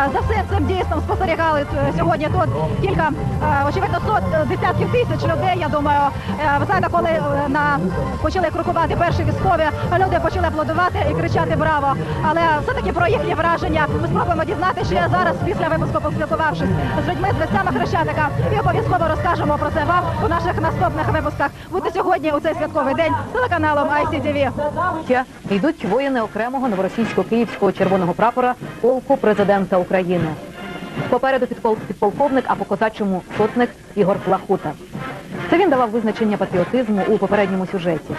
За всім цим дійством спостерігали е, сьогодні тут кілька, е, очевидно, сот е, десятків тисяч людей. Я думаю, ви знаєте, коли на почали крокувати перші військові, люди почали аплодувати і кричати Браво! Але все-таки про їхні враження ми спробуємо дізнати ще зараз, після випуску, поспілкувавшись з людьми з місцями Хрещатика. І обов'язково розкажемо про це вам у наших наступних випусках. Будьте сьогодні у цей святковий день з телеканалом ICTV. Йдуть воїни окремого новоросійсько-київського червоного прапора полку президента України. Попереду підпол- підполковник, а по козачому сотник Ігор Плахута. Це він давав визначення патріотизму у попередньому сюжеті.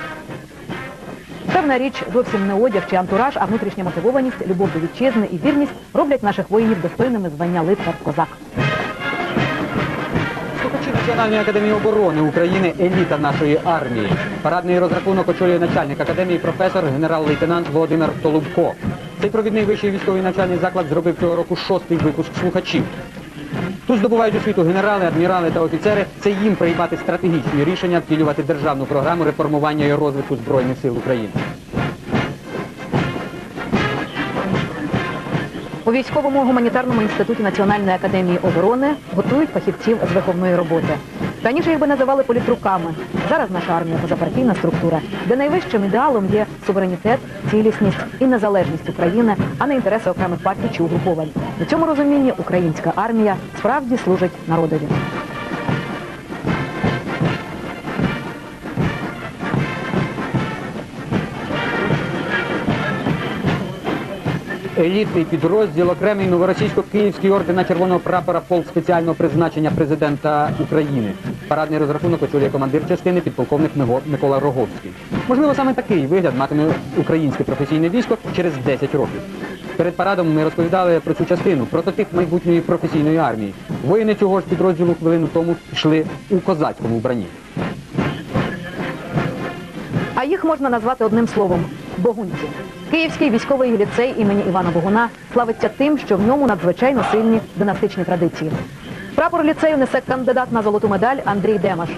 Певна річ зовсім не одяг чи антураж, а внутрішня мотивованість, любов до вітчизни і вірність роблять наших воїнів достойними звання лицар козак. Слухачі Національної академії оборони України еліта нашої армії. Парадний розрахунок очолює начальник академії професор генерал-лейтенант Володимир Толубко. Цей провідний вищий військовий навчальний заклад зробив цього року шостий випуск слухачів. Тут здобувають освіту генерали, адмірали та офіцери. Це їм приймати стратегічні рішення, втілювати державну програму реформування і розвитку Збройних сил України. У військовому гуманітарному інституті Національної академії оборони готують фахівців з виховної роботи. Раніше їх би називали політруками. Зараз наша армія позапартійна структура, де найвищим ідеалом є суверенітет, цілісність і незалежність України, а не інтереси окремих партій чи угруповань. У цьому розумінні українська армія справді служить народові. Елітний підрозділ окремий новоросійсько-київський ордена червоного прапора полк спеціального призначення президента України. Парадний розрахунок очолює командир частини підполковник Микола Роговський. Можливо, саме такий вигляд матиме українське професійне військо через 10 років. Перед парадом ми розповідали про цю частину, прототип майбутньої професійної армії. Воїни цього ж підрозділу хвилину тому йшли у козацькому вбранні. А їх можна назвати одним словом богунці. Київський військовий ліцей імені Івана Богуна славиться тим, що в ньому надзвичайно сильні династичні традиції. Прапор ліцею несе кандидат на золоту медаль Андрій Демаш.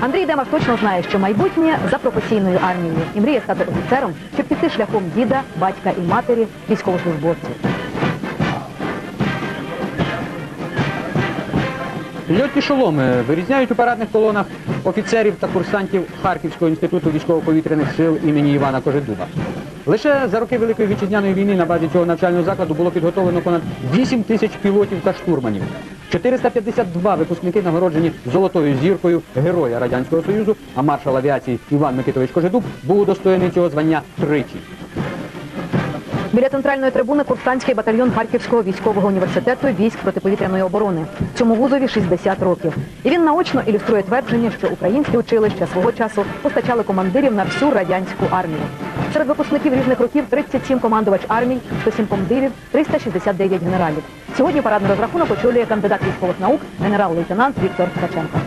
Андрій Демаш точно знає, що майбутнє за професійною армією і мріє стати офіцером, щоб піти шляхом діда, батька і матері військовослужбовців. Льотні шоломи вирізняють у парадних колонах офіцерів та курсантів Харківського інституту військово-повітряних сил імені Івана Кожедуба. Лише за роки Великої вітчизняної війни на базі цього навчального закладу було підготовлено понад 8 тисяч пілотів та штурманів. 452 випускники нагороджені золотою зіркою Героя Радянського Союзу, а маршал авіації Іван Микитович Кожедуб був удостоєний цього звання тричі. Біля центральної трибуни курсантський батальйон Харківського військового університету військ протиповітряної оборони. Цьому вузові 60 років. І він наочно ілюструє твердження, що українські училища свого часу постачали командирів на всю радянську армію. Серед випускників різних років 37 командувач армій, 107 комдивів, 369 генералів. Сьогодні парадний розрахунок очолює кандидат військових наук, генерал-лейтенант Віктор Ткаченко.